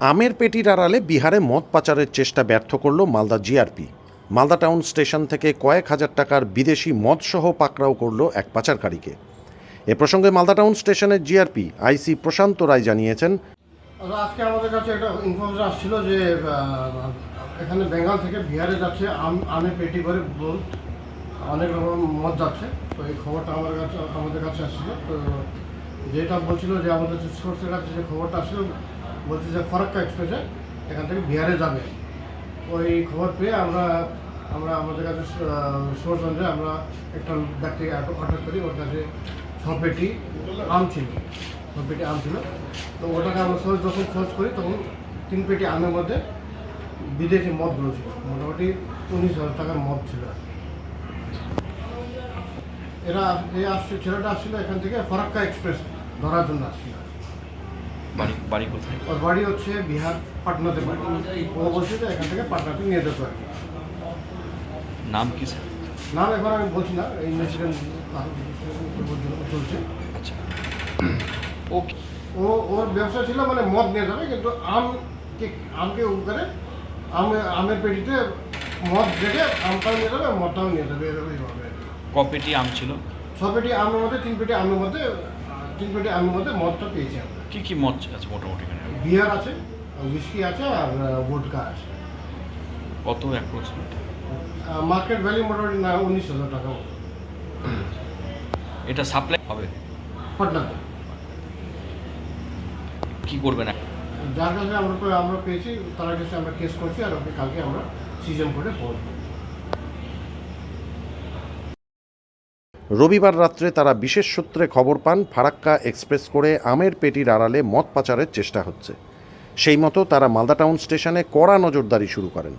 আমের পেটির আড়ালে বিহারে মদ পাচারের চেষ্টা ব্যর্থ করল Malda GRP. Malda town station থেকে কয়েক হাজার টাকার বিদেশি মদসহ পাকড়াও করল এক পাচারকারীকে। এ প্রসঙ্গে মালদা টাউন স্টেশনের জিআরপি আইসি প্রশান্ত রায় জানিয়েছেন আজকে আমাদের কাছে একটা ইনফরমেশন আসছিল যে এখানে বেঙ্গল থেকে বিহারে যাচ্ছে আমের পেটি করে অনেক রকম মদ যাচ্ছে। তো এই খবরটা আমার কাছে, আমাদের কাছে আসছিল। তো যেটা বলছিল যে আমাদের সোর্সের কাছে যে খবরটা আসছিল বলছে যে ফরাক্কা এক্সপ্রেসে এখান থেকে বিহারে যাবে। ওই খবর পেয়ে আমরা আমরা আমাদের কাছে সোর্স অনুযায়ী আমরা একটা ব্যক্তি অর্ডার করি, ওর কাছে ছ পেটি আম ছিল ছ পেটি আম ছিল। তো ওটাকে আমরা সোর্স যখন সোর্স করি, তখন তিন পেটি আমের মধ্যে বিদেশি মদগুলো ছিল মোটামুটি উনিশ হাজার টাকার মদ ছিল। এরা এই আসছে, ছেলেটা আসছিল এখান থেকে ফরাক্কা এক্সপ্রেস ধরার জন্য আসছিল। বাড়ি বাড়ি কোথায়? ওর বাড়ি হচ্ছে বিহার পাটনাতে বাড়ি। ও বলছে যে এখান থেকে পাটনাতে নিয়ে যেতে পারে নাম কি স্যার? নাম এখন আমি বলছি না এই ইনভেস্টিগেশন চলছে। আচ্ছা। ও ও ওর ব্যবসা ছিল মানে মদ নিয়ে যাবে কিন্তু আম কে আমকে উপরে আম আমের পেটিতে মদ রেখে আমটাও নিয়ে যাবে মদটাও নিয়ে যাবে এরকম এইভাবে ক পেটি আম ছিল? ছ পেটি আমের মধ্যে তিন পেটি আমের মধ্যে তিন পেটি আমের মধ্যে মদটা পেয়েছি। আমরা কি কি মদ আছে মোটামুটি এখানে? বিয়ার আছে উইস্কি আছে আর ভোটকা আছে। কত অ্যাপ্রক্সিমেট মার্কেট ভ্যালু মোটামুটি না উনিশ হাজার টাকা এটা সাপ্লাই হবে? পাটনাতে। কি করবেন? যার কাছে আমরা আমরা পেয়েছি তার কাছে আমরা কেস করছি আর ওকে কালকে আমরা সিজন করে পড়ব রবিবার রাত্রে তারা বিশেষ সূত্রে খবর পান, ফারাক্কা এক্সপ্রেস করে আমের পেটির আড়ালে মদ পাচারের চেষ্টা হচ্ছে। সেই মতো তারা মালদা টাউন স্টেশনে কড়া নজরদারি শুরু করেন।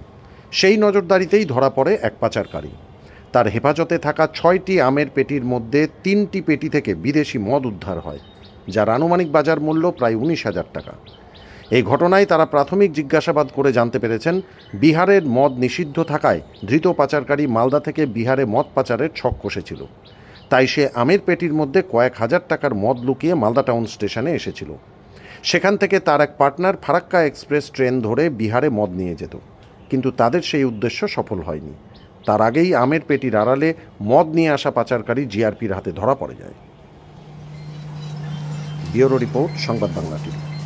সেই নজরদারিতেই ধরা পড়ে এক পাচারকারী। তার হেফাজতে থাকা ছয়টি আমের পেটির মধ্যে তিনটি পেটি থেকে বিদেশি মদ উদ্ধার হয়, যার আনুমানিক বাজার মূল্য প্রায় উনিশ হাজার টাকা। এই ঘটনায় তারা প্রাথমিক জিজ্ঞাসাবাদ করে জানতে পেরেছেন, বিহারের মদ নিষিদ্ধ থাকায় ধৃত পাচারকারী মালদা থেকে বিহারে মদ পাচারের ছক কষেছিল। তাই সে আমের পেটির মধ্যে কয়েক হাজার টাকার মদ লুকিয়ে মালদা টাউন স্টেশনে এসেছিল। সেখান থেকে তার এক পার্টনার ফারাক্কা এক্সপ্রেস ট্রেন ধরে বিহারে মদ নিয়ে যেত। কিন্তু তাদের সেই উদ্দেশ্য সফল হয়নি। তার আগেই আমের পেটির আড়ালে মদ নিয়ে আসা পাচারকারী জিআরপির হাতে ধরা পড়ে যায়। ব্যুরো রিপোর্ট, সংবাদ বাংলা টিভি।